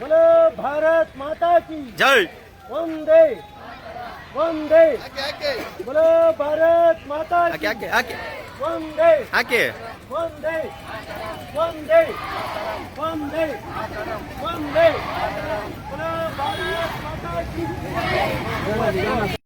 बोलो भारत माता की। जय। वंदे वंदे। बोलो भारत माता की। आगे आगे। वंदे आगे। वंदे वंदे वंदे वंदे। बोलो भारत माता की।